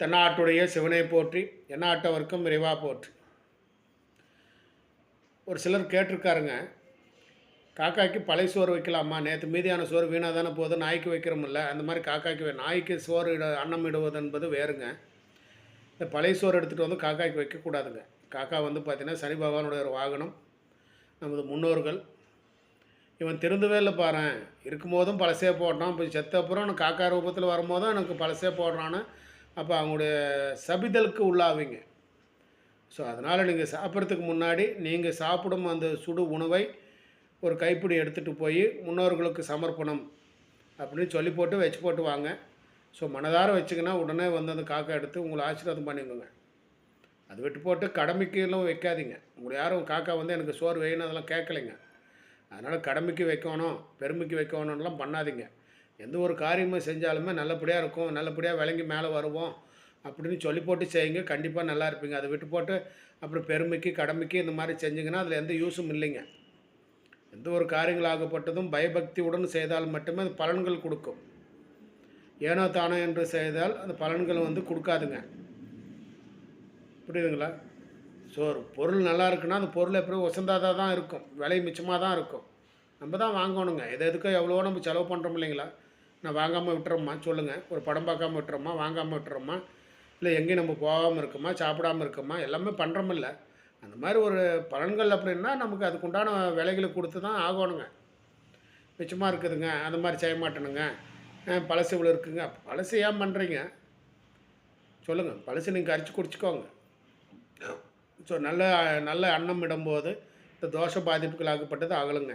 தென்னாட்டுடைய சிவனை போற்றி எந்நாட்டவர்க்கும் விரைவாக போற்றி. ஒரு சிலர் கேட்டிருக்காருங்க காக்காய்க்கு பழைய சோறு வைக்கலாமா? நேற்று மீதியான சோறு வீணாக தானே போதும் நாய்க்கு வைக்கிறோமில்ல அந்த மாதிரி காக்காய்க்கு நாய்க்கு சோறு இட அன்னம் இடுவது என்பது வேறுங்க. இந்த பழைய சோறு எடுத்துகிட்டு வந்து காக்காய்க்கு வைக்கக்கூடாதுங்க. காக்கா வந்து பார்த்திங்கன்னா சனி பகவானுடைய ஒரு வாகனம் நமது முன்னோர்கள். இவன் திருந்தவே இல்லை பாரு இருக்கும்போதும் பழசே போடுறான் இப்போ செத்த அப்புறம் நான் காக்கா ரூபத்தில் வரும்போதும் எனக்கு பழசே போடுறான்னு அப்போ அவங்களுடைய சபிதலுக்கு உள்ளாவீங்க. ஸோ அதனால் நீங்கள் சாப்பிட்றதுக்கு முன்னாடி நீங்கள் சாப்பிடும் அந்த சுடு உணவை ஒரு கைப்பிடி எடுத்துகிட்டு போய் முன்னோர்களுக்கு சமர்ப்பணம் அப்படின்னு சொல்லி போட்டு வச்சு போட்டு வாங்க. ஸோ மனதார வச்சிங்கன்னா உடனே வந்து அந்த காக்கா எடுத்து உங்களை ஆசீர்வாதம் பண்ணிக்கோங்க. அது விட்டு போட்டு கடமைக்கெல்லாம் வைக்காதீங்க. உங்களை யாரும் காக்கா வந்து எனக்கு சோறு வேணும் அதெல்லாம் கேட்கலைங்க. அதனால் கடமைக்கு வைக்கணும் பெருமைக்கு வைக்கணும்லாம் பண்ணாதீங்க. எந்த ஒரு காரியமும் செஞ்சாலுமே நல்லபடியாக இருக்கும். நல்லபடியாக விளங்கி மேலே வருவோம். அப்படின்னு சொல்லி போட்டு செய்யுங்க. கண்டிப்பாக நல்லா இருப்பீங்க. அதை விட்டு போட்டு அப்புறம் பெருமைக்கு கடமைக்கு இந்த மாதிரி செஞ்சிங்கன்னா அதில் எந்த யூஸும் இல்லைங்க. எந்த ஒரு காரியங்களாகப்பட்டதும் பயபக்தியுடன் செய்தால் மட்டுமே அது பலன்கள் கொடுக்கும். ஏனோ தானோ என்று செய்தால் அந்த பலன்கள் வந்து கொடுக்காதுங்க. புரியுதுங்களா? ஸோ ஒரு பொருள் நல்லா இருக்குன்னா அந்த பொருள் எப்படியும் உசந்தாதாக தான் இருக்கும். விலை மிச்சமாக தான் இருக்கும். நம்ம தான் வாங்கணுங்க. எது எதுக்கும் எவ்வளோ நம்ம செலவு பண்ணுறோம் இல்லைங்களா? நான் வாங்காமல் விட்டுறோம்மா சொல்லுங்கள் ஒரு படம் பார்க்காம விட்டுறோமா? வாங்காமல் விட்டுறோமா? இல்லை எங்கேயும் நம்ம போகாமல் இருக்கோமா? சாப்பிடாம இருக்கோமா? எல்லாமே பண்ணுறோமில்ல அந்த மாதிரி ஒரு பலன்கள் அப்படின்னா நமக்கு அதுக்குண்டான விலைகளை கொடுத்து தான் ஆகணுங்க. மிச்சமாக இருக்குதுங்க. அந்த மாதிரி செய்ய மாட்டேனுங்க. பழசு இவ்வளோ இருக்குங்க. பழசு ஏன் பண்ணுறீங்க சொல்லுங்கள் பழசு நீங்கள் கரைச்சி குடிச்சிக்கோங்க. ஸோ நல்ல நல்ல அன்னம் இடும்போது இந்த தோஷ பாதிப்புகள் ஆகப்பட்டது அகலுங்க